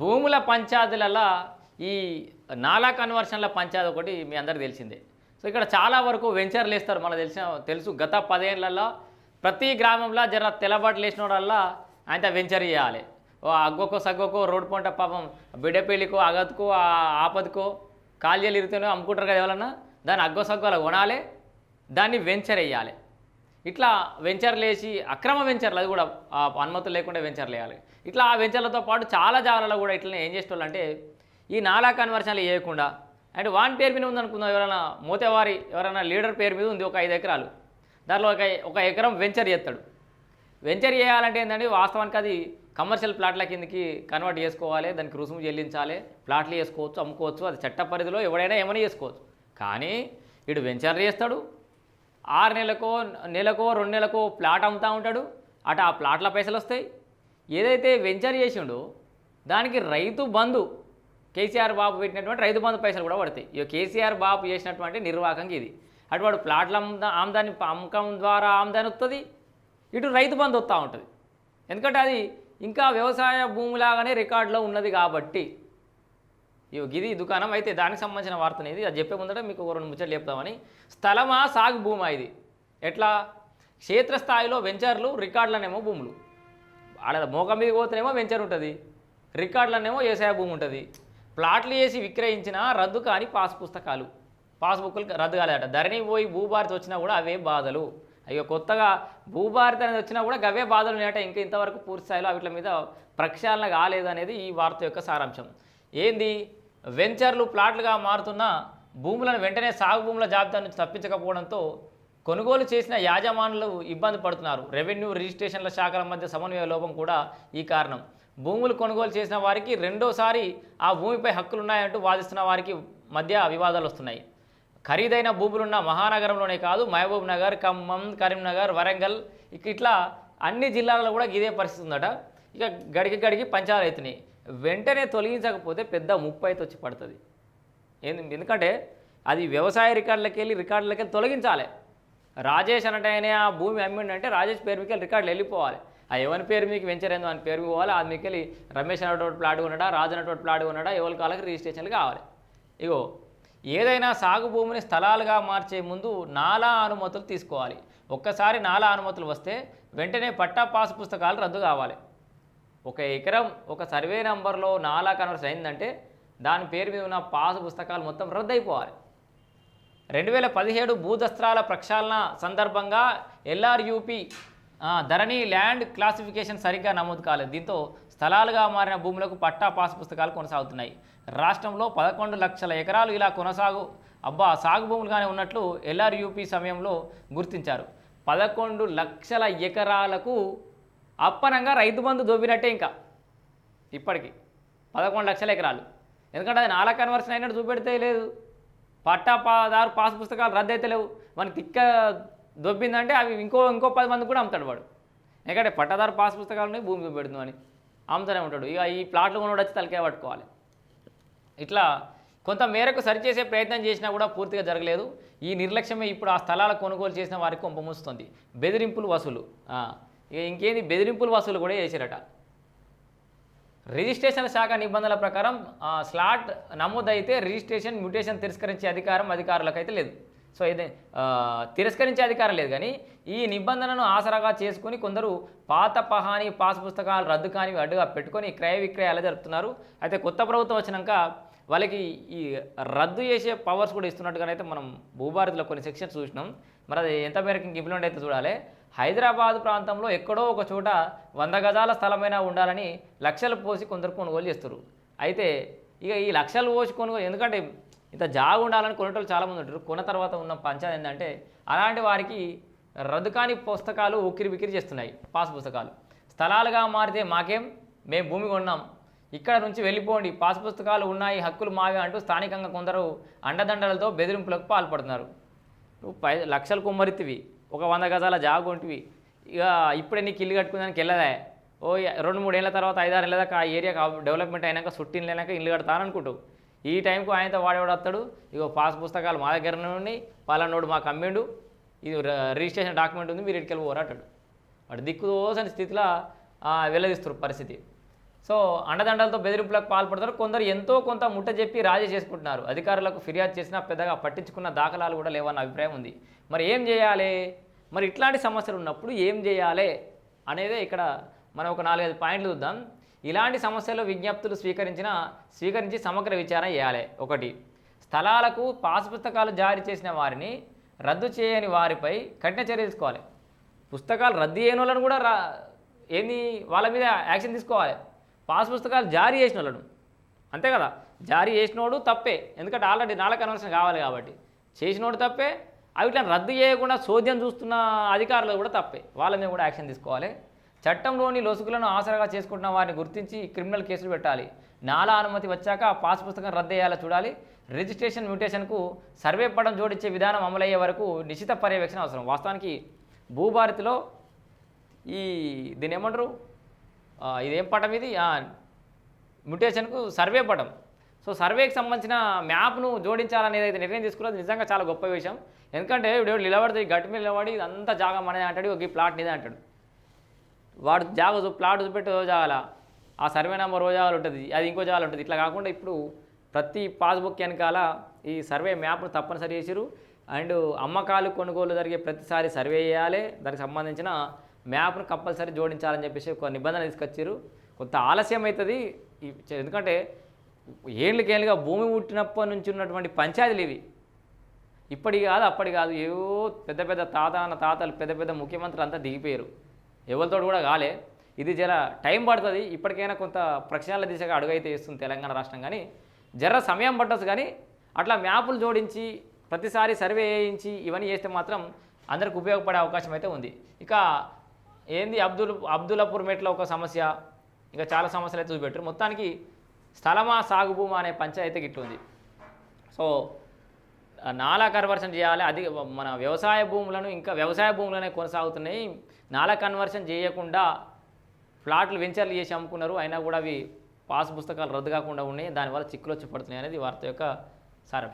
భూముల పంచాయతీలలో ఈ నాలా కన్వర్షన్ల పంచాయతీ ఒకటి మీ అందరికి తెలిసిందే. సో ఇక్కడ చాలా వరకు వెంచర్లు వేస్తారు మనకు తెలిసిన తెలుసు. గత పదేళ్ళలో ప్రతి గ్రామంలో జర తెల్లబాట్లు వేసిన ఆయన వెంచర్ చేయాలి. ఓ అగ్గోకో సగ్గోకో రోడ్డు పంట పాపం బిడ్డపల్లికో అగత్కో ఆ ఆపదకో కాల్జీలు ఇరితేనో అమ్ముకుంటారు కదా ఎవరన్నా? దాన్ని అగ్గో సగ్గోలా కొనాలి. దాన్ని వెంచర్ వేయాలి. ఇట్లా వెంచర్లు వేసి అక్రమ వెంచర్లు అది కూడా అనుమతులు లేకుండా వెంచర్లు వేయాలి. ఇట్లా ఆ వెంచర్లతో పాటు చాలా జాగాలలో కూడా ఇట్లనే ఏం చేసేవాళ్ళు అంటే ఈ నాలా కన్వర్షన్లు వేయకుండా అంటే వాని పేరు మీద ఉందనుకుందాం ఎవరైనా మోతేవారి ఎవరైనా లీడర్ పేరు మీద ఉంది ఒక ఐదు ఎకరాలు. దాంట్లో ఒక ఒక ఎకరం వెంచర్ చేస్తాడు. వెంచర్ చేయాలంటే ఏంటంటే వాస్తవానికి అది కమర్షియల్ ప్లాట్ల కిందకి కన్వర్ట్ చేసుకోవాలి దానికి రుసుము చెల్లించాలి ప్లాట్లు చేసుకోవచ్చు అమ్ముకోవచ్చు అది చట్ట పరిధిలో ఎవడైనా ఏమైనా చేసుకోవచ్చు. కానీ వీడు వెంచర్ చేస్తాడు ఆరు నెలకో నెలకో రెండు నెలకో ప్లాట్ అమ్ముతూ ఉంటాడు. అటు ఆ ప్లాట్ల పైసలు వస్తాయి. ఏదైతే వెంచర్ చేసిండో దానికి రైతు బంధు కేసీఆర్ బాబు పెట్టినటువంటి రైతు బంధు పైసలు కూడా పడతాయి. ఇక కేసీఆర్ బాబు చేసినటువంటి నిర్వాహకంకి ఇది. అటు వాడు ప్లాట్ల అమ్ముదా ఆమ్దాని అమ్మకం ద్వారా ఆమ్దాని వస్తుంది ఇటు రైతు బంధు వస్తూ ఉంటుంది. ఎందుకంటే అది ఇంకా వ్యవసాయ భూమిలాగానే రికార్డులో ఉన్నది కాబట్టి ఇగో ఇది దుకాణం అయితే దానికి సంబంధించిన వార్త ఇది అది చెప్పే ముందట మీకు ఒక రెండు ముచ్చట్లు చెప్తామని. స్థలమా సాగు భూమా ఇది? ఎట్లా? క్షేత్రస్థాయిలో వెంచర్లు రికార్డులనేమో భూములు. ఆడ మోక మీద పోతేనేమో వెంచర్ ఉంటుంది. రికార్డులనేమో వ్యవసాయ భూమి ఉంటుంది. ప్లాట్లు వేసి విక్రయించిన రద్దు కాని పాస్ పుస్తకాలు. పాస్బుక్లు రద్దు కాలేదట. ధరణి పోయి భూభారతి వచ్చినా కూడా అవే బాధలు. అయ్యో కొత్తగా భూభారతి అనేది వచ్చినా కూడా గవే బాధలు ఉన్నాయట. ఇంకా ఇంతవరకు పూర్తి స్థాయిలో వీటి మీద ప్రక్షాళన కాలేదు అనేది ఈ వార్త యొక్క సారాంశం. ఏంది? వెంచర్లు ప్లాట్లుగా మారుతున్న భూములను వెంటనే సాగు భూముల జాబితా నుంచి తప్పించకపోవడంతో కొనుగోలు చేసిన యాజమానులు ఇబ్బంది పడుతున్నారు. రెవెన్యూ రిజిస్ట్రేషన్ల శాఖల మధ్య సమన్వయ లోపం కూడా ఈ కారణం. భూములు కొనుగోలు చేసిన వారికి రెండోసారి ఆ భూమిపై హక్కులున్నాయంటూ వాదిస్తున్న వారికి మధ్య వివాదాలు వస్తున్నాయి. ఖరీదైన భూములున్న మహానగరంలోనే కాదు మహబూబ్ నగర్ ఖమ్మం కరీంనగర్ వరంగల్ ఇక ఇట్లా అన్ని జిల్లాలలో కూడా ఇదే పరిస్థితి ఉందట. ఇక గడికి గడికి పంచాలు అవుతున్నాయి. వెంటనే తొలగించకపోతే పెద్ద ముప్పు అయితే వచ్చి పడుతుంది. ఏంది? ఎందుకంటే అది వ్యవసాయ రికార్డులకి వెళ్ళి రికార్డులకి వెళ్ళి తొలగించాలి. రాజేష్ అన్నట్టు ఆయన ఆ భూమి అమ్మిండంటే రాజేష్ పేరు మీకు రికార్డులు వెళ్ళిపోవాలి. ఆ ఎవరి పేరు మీకు వెంచర్ ఏందో అని పేరు పోవాలి. అది మీకు వెళ్ళి రమేష్ అన్నటువంటి ప్లాట్ ఉన్నాడా? రాజు అన్నటువంటి ప్లాట్ ఉన్నాడా? ఎవరి కాళ్ళకి రిజిస్ట్రేషన్లు కావాలి. ఇగో ఏదైనా సాగు భూమిని స్థలాలుగా మార్చే ముందు నాలా అనుమతులు తీసుకోవాలి. ఒక్కసారి నాలా అనుమతులు వస్తే వెంటనే పట్టా పాస్ పుస్తకాలు రద్దు కావాలి. ఒక ఎకరం ఒక సర్వే నంబర్లో నాలా కన్వర్స్ అయిందంటే దాని పేరు మీద ఉన్న పాస్ పుస్తకాలు మొత్తం రద్దయిపోవాలి. రెండు వేల పదిహేడు భూదస్త్రాల ప్రక్షాళన సందర్భంగా ఎల్ఆర్యూపీ ధరణి ల్యాండ్ క్లాసిఫికేషన్ సరిగ్గా నమోదు కాలేదు. దీంతో స్థలాలుగా మారిన భూములకు పట్టా పాస్ పుస్తకాలు కొనసాగుతున్నాయి. రాష్ట్రంలో పదకొండు లక్షల ఎకరాలు ఇలా కొనసాగు అబ్బా సాగు భూములుగానే ఉన్నట్లు ఎల్ఆర్యూపీ సమయంలో గుర్తించారు. పదకొండు లక్షల ఎకరాలకు అప్పనంగా రైతు బంధు దొబ్బినట్టే ఇంకా. ఇప్పటికి పదకొండు లక్షల ఎకరాలు. ఎందుకంటే అది నాలా కన్వర్షన్ అయినట్టు చూపెడితే లేదు. పట్టా పాదారు పాస్ పుస్తకాలు రద్దు అయితే లేవు. మనకి తిక్క దొబ్బిందంటే అవి ఇంకో ఇంకో పది మంది కూడా అమ్ముతాడు వాడు. ఎందుకంటే పట్టాదారు పాస్ పుస్తకాలు ఉన్నాయి భూమి చూపెడుతుంది అని అమ్ముతూనే ఉంటాడు. ఇక ఈ ప్లాట్లు కొనోడు వచ్చి తలకే పట్టుకోవాలి. ఇట్లా కొంత మేరకు సరిచేసే ప్రయత్నం చేసినా కూడా పూర్తిగా జరగలేదు. ఈ నిర్లక్ష్యమే ఇప్పుడు ఆ స్థలాల కొనుగోలు చేసిన వారికి కొంపముస్తుంది బెదిరింపులు వసూలు. ఇక ఇంకేంది? బెదిరింపులు వసూలు కూడా చేశారట రిజిస్ట్రేషన్ శాఖ నిబంధనల ప్రకారం స్లాట్ నమోదైతే రిజిస్ట్రేషన్ మ్యూటేషన్ తిరస్కరించే అధికారం అధికారులకు అయితే లేదు. సో ఇది తిరస్కరించే అధికారం లేదు. కానీ ఈ నిబంధనను ఆసరాగా చేసుకుని కొందరు పాత పహాని పాస్ పుస్తకాలు రద్దు కానివి అడ్డుగా పెట్టుకొని క్రయ విక్రయాలు జరుపుతున్నారు. అయితే కొత్త ప్రభుత్వం వచ్చినాక వాళ్ళకి ఈ రద్దు చేసే పవర్స్ కూడా ఇస్తున్నట్టుగానైతే మనం భూభారతిలో కొన్ని సెక్షన్స్ చూసినాం. మరి అది ఎంత మేరకు ఇంక ఇంప్లిమెంట్ అయితే చూడాలి. హైదరాబాద్ ప్రాంతంలో ఎక్కడో ఒక చోట వంద గజాల స్థలమైనా ఉండాలని లక్షలు పోసి కొందరు కొనుగోలు చేస్తారు అయితే ఇక ఈ లక్షలు పోసి కొనుగోలు ఎందుకంటే ఇంత జాగా ఉండాలని కొనేటోళ్ళు చాలామంది ఉంటారు. కొన్న తర్వాత ఉన్న పంచాయతీ ఏంటంటే అలాంటి వారికి రద్దు కాని పుస్తకాలు ఉక్కిరి బిక్కిరి చేస్తున్నాయి పాస్ పుస్తకాలు. స్థలాలుగా మారితే మాకేం? మేము భూమి కొన్నాం. ఇక్కడ నుంచి వెళ్ళిపోండి. పాస్ పుస్తకాలు ఉన్నాయి హక్కులు మావే అంటూ స్థానికంగా కొందరు అండదండలతో బెదిరింపులకు పాల్పడుతున్నారు. నువ్వు పై లక్షలు కుమ్మరితివి ఒక వంద గజాల జాగు ఉంటివి. ఇక ఇప్పుడే నీకు ఇల్లు కట్టుకుందానికి వెళ్ళదే ఓ రెండు మూడేళ్ళ తర్వాత ఐదారు ఏళ్ళ దాకా ఆ ఏరియా డెవలప్మెంట్ అయినాక సుట్టిన లేనాక ఇల్లు కడతాననుకుంటావు ఈ టైంకు ఆయనతో వాడేవాడు వస్తాడు? ఇగో పాస్ పుస్తకాలు మా దగ్గర ఉన్నాయి పలానోడు మాకు అమ్మిండు ఇది రిజిస్ట్రేషన్ డాక్యుమెంట్ ఉంది మీరు ఇటుకెళ్ళి పోరాటాడు వాడు దిక్కుదోసని స్థితిలో ఆ, వెళ్ళదీస్తారు పరిస్థితి. సో అండదండలతో బెదిరింపులకు పాల్పడతారు. కొందరు ఎంతో కొంత ముట్ట చెప్పి రాజీ చేసుకుంటున్నారు. అధికారులకు ఫిర్యాదు చేసినా పెద్దగా పట్టించుకున్న దాఖలాలు కూడా లేవన్న అభిప్రాయం ఉంది. మరి ఏం చేయాలి? మరి ఇట్లాంటి సమస్యలు ఉన్నప్పుడు ఏం చేయాలి అనేదే ఇక్కడ మనం ఒక నాలుగైదు పాయింట్లు చూద్దాం. ఇలాంటి సమస్యలు విజ్ఞప్తులు స్వీకరించిన స్వీకరించి సమగ్ర విచారణ చేయాలి. ఒకటి స్థలాలకు పాస్ పుస్తకాలు జారీ చేసిన వారిని రద్దు చేయని వారిపై కఠిన చర్య తీసుకోవాలి. పుస్తకాలు రద్దు చేయని వాళ్ళని కూడా రా ఏంది? వాళ్ళ మీద యాక్షన్ తీసుకోవాలి. పాస్ పుస్తకాలు జారీ చేసిన వాళ్ళను అంతే కదా? జారీ చేసినోడు తప్పే. ఎందుకంటే ఆల్రెడీ నాళ్ళ కన్వర్షన్ కావాలి కాబట్టి. చేసినోడు తప్పే. అవి రద్దు చేయకుండా చోద్యం చూస్తున్న అధికారులు కూడా తప్పే. వాళ్ళ మీద కూడా యాక్షన్ తీసుకోవాలి. చట్టంలోని లొసుగులను ఆసరాగా చేసుకుంటున్న వారిని గుర్తించి క్రిమినల్ కేసులు పెట్టాలి. నాలా అనుమతి వచ్చాక పాస్ పుస్తకం రద్దు అయ్యేలా చూడాలి. రిజిస్ట్రేషన్ మ్యూటేషన్కు సర్వే పడం జోడించే విధానం అమలయ్యే వరకు నిశ్చిత పర్యవేక్షణ అవసరం. వాస్తవానికి భూభారతిలో ఈ దీని ఏమంటారు? ఇదేం పటం ఇది? మ్యుటేషన్కు సర్వే పటం. సో సర్వేకి సంబంధించిన మ్యాప్ను జోడించాలనేది అయితే నిర్ణయం తీసుకున్నది నిజంగా చాలా గొప్ప విషయం. ఎందుకంటే ఇప్పుడు నిలబడితే గట్టి మీద నిలబడి ఇదంతా జాగా మనదే అంటాడు ఒక ఈ ప్లాట్ నిదే అంటాడు. వాడు జాగ ప్లాట్ చూపెట్టి ఓ జాగాల ఆ సర్వే నెంబర్ రోజాగాలు ఉంటుంది అది ఇంకో జాగాలు ఉంటుంది. ఇట్లా కాకుండా ఇప్పుడు ప్రతి పాస్బుక్ వెనకాల ఈ సర్వే మ్యాప్ను తప్పనిసరి చేసిరు అండ్ అమ్మకాలు కొనుగోలు జరిగే ప్రతిసారి సర్వే చేయాలి. దానికి సంబంధించిన మ్యాప్ను కంపల్సరీ జోడించాలని చెప్పేసి ఒక నిబంధన తీసుకొచ్చారు కొంత ఆలస్యం అవుతుంది. ఎందుకంటే ఎందుకంటే ఏళ్ళకేళ్ళుగా భూమి పుట్టినప్పటి నుంచి ఉన్నటువంటి పంచాయతీలు ఇవి. ఇప్పటి కాదు అప్పటి కాదు. ఏవో పెద్ద పెద్ద తాత అన్న తాతలు పెద్ద పెద్ద ముఖ్యమంత్రులు అంతా దిగిపోయారు ఎవరితో కూడా కాలే. ఇది జర టైం పడుతుంది. ఇప్పటికైనా కొంత ప్రక్షాళన దిశగా అడుగైతే ఇస్తుంది తెలంగాణ రాష్ట్రం కానీ జర సమయం పట్టచ్చు కానీ అట్లా మ్యాపులు జోడించి ప్రతిసారి సర్వే చేయించి ఇవన్నీ చేస్తే మాత్రం అందరికి ఉపయోగపడే అవకాశం అయితే ఉంది. ఇక ఏంది అబ్దుల్ అబ్దుల్లాపూర్ మెట్లో ఒక సమస్య? ఇంకా చాలా సమస్యలు అయితే చూపెట్టారు మొత్తానికి స్థలమా సాగు భూమా అనే పంచాయతీ ఇట్లుంది సో నాలా కన్వర్షన్ చేయాలి. అది మన వ్యవసాయ భూములను ఇంకా వ్యవసాయ భూములనే కొనసాగుతున్నాయి. నాలా కన్వర్షన్ చేయకుండా ఫ్లాట్లు వెంచర్లు చేసి అమ్ముకున్నారు. అయినా కూడా అవి పాస్ పుస్తకాలు రద్దు కాకుండా ఉన్నాయి. దానివల్ల చిక్కులు వచ్చి పడుతున్నాయి అనేది వార్త యొక్క సారాంశం.